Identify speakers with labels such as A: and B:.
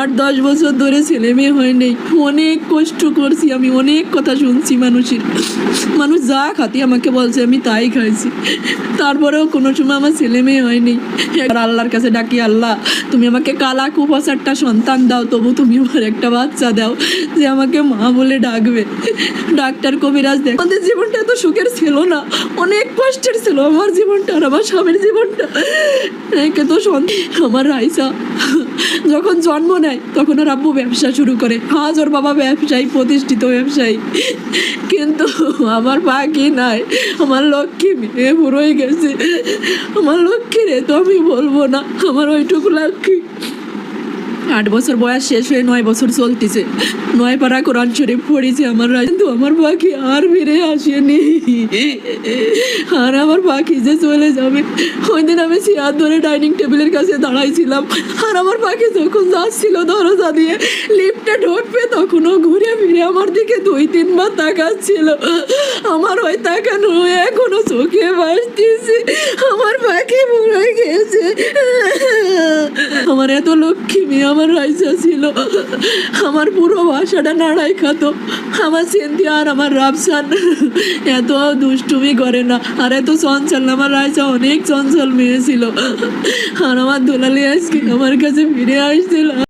A: আট, দশ বছর ধরে ছেলে মেয়ে হয় নেই। অনেক কষ্ট করছি আমি, অনেক কথা শুনছি মানুষের। মানুষ যা খাতি আমাকে বলছে, আমি তাই খাইছি। তারপরেও কোনো সময় আমার ছেলে মেয়ে হয়নি এবার আল্লাহর কাছে ডাকি, আল্লাহ, তুমি আমাকে কালা কুপাসারটা সন্তান দাও, তবু তুমি আমার একটা বাচ্চা দাও, যে আমাকে মা বলে ডাকবে। ডাক্তার কবিরাজ দেখ, আমাদের জীবনটা এত সুখের ছিল না। অনেক কষ্টের ছিল আমার জীবনটা আর আমার স্বামীর জীবনটা। একে তো আমার রাইসা যখন জন্ম নেয়, তখন ওর আব্বু ব্যবসা শুরু করে। আজ ওর বাবা ব্যবসায়ী, প্রতিষ্ঠিত ব্যবসায়ী। কিন্তু আমার পাখি নাই। আমার লক্ষ্মী মেয়ে বুড়োই গেছে। আমার লক্ষ্মী রে তো আমি বলব না, আমার ওইটুকু লক্ষ্মী। আট বছর বয়স শেষ হয়ে নয় বছর চলতেছে। নয় পাড়া কোরআন শরীফ পড়েছে আমার কিন্তু আমার পাখি আর ফিরে আসেনি। আর আমার পাখি যে চলে যাবে। ওই দিন আমি চেয়ার ধরে ডাইনিং টেবিলের কাছে দাঁড়াইছিলাম। আর আমার পাখি যখন যাচ্ছিল দরজা দিয়ে, লিফটে ঢুকবে তখনও ঘুরে ফিরে আমার দিকে দুই তিনবার তাকাচ্ছিল। আমার ওই তাকানো এখনও চোখে ভাসতেছে আমার পাখি মরে গেছে। এত লক্ষ্মী আমার রাইসা ছিল। আমার পুরো ভাষাটা নাড়াই খাতো। আমার সেন্দি আর আমার রাফসান এত দুষ্টুমি করে না। আর এত চঞ্চল আমার রাইসা অনেক চঞ্চল মেয়ে ছিল। আর আমার দোলালি আজকে আমার কাছে ফিরে আসছিল।